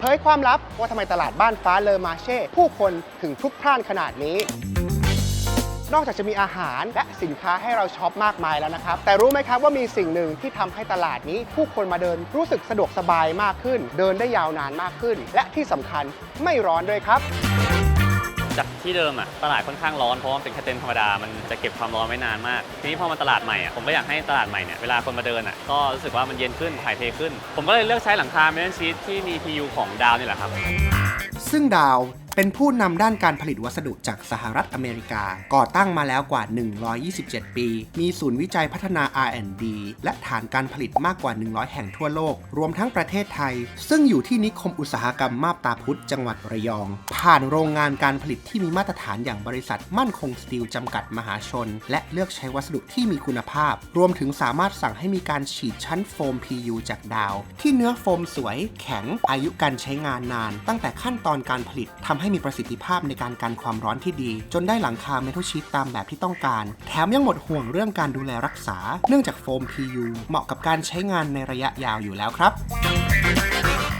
เผยความลับว่าทำไมตลาดบ้านฟ้าเลอมาเช่ ผู้คนถึงพลุกพล่านขนาดนี้ นอกจากจะมีอาหารและสินค้าให้เราช็อปมากมายแล้วนะครับ แต่รู้ไหมครับว่ามีสิ่งหนึ่งที่ทำให้ตลาดนี้ ผู้คนมาเดินรู้สึกสะดวกสบายมากขึ้น เดินได้ยาวนานมากขึ้น และที่สำคัญไม่ร้อนด้วยครับ จากที่เดิมอะตลาดค่อนข้างร้อนเพราะมันเป็นแค่เต็นท์ธรรมดามันจะเก็บความร้อนไว้นานมาก ทีนี้พอมาตลาดใหม่อะผมก็อยากให้ตลาดใหม่เนี่ยเวลาคนมาเดินอะก็รู้สึกว่ามันเย็นขึ้นถ่ายเทขึ้น ผมก็เลยเลือกใช้หลังคาเมทัลชีทที่มี PU ของดาวนี่แหละครับ ซึ่งดาวเป็นผู้นำด้านการผลิตวัสดุจากสหรัฐอเมริกา ก่อตั้งมาแล้วกว่า 127 ปี มีศูนย์วิจัยพัฒนา R&D และฐานการผลิตมากกว่า 100 แห่งทั่วโลก รวมทั้งประเทศไทย ซึ่งอยู่ที่นิคมอุตสาหกรรมมาบตาพุธจังหวัดระยอง ผ่านโรงงานการผลิตที่มีมาตรฐานอย่างบริษัทมั่นคงสตีลจำกัดมหาชน และเลือกใช้วัสดุที่มีคุณภาพ รวมถึงสามารถสั่งให้มีการฉีดชั้นโฟม PU จากดาว ที่เนื้อโฟมสวย แข็งอายุการใช้งานนาน ตั้งแต่ขั้นตอนการผลิตทำให้มีประสิทธิภาพในการกันความร้อนที่ดี จนได้หลังคาเมทัลชีตตามแบบที่ต้องการ แถมยังหมดห่วงเรื่องการดูแลรักษา เนื่องจากโฟม PU เหมาะกับการใช้งานในระยะยาวอยู่แล้วครับ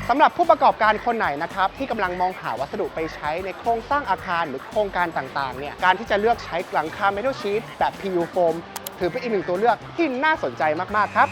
สำหรับผู้ประกอบการคนไหนนะครับที่กำลังมองหาวัสดุไปใช้ในโครงสร้างอาคารหรือโครงการต่างๆเนี่ยการที่จะเลือกใช้หลังคาเมทัลชีตแบบ PU โฟมถือเป็นอีกหนึ่งตัวเลือกที่น่าสนใจมากๆครับ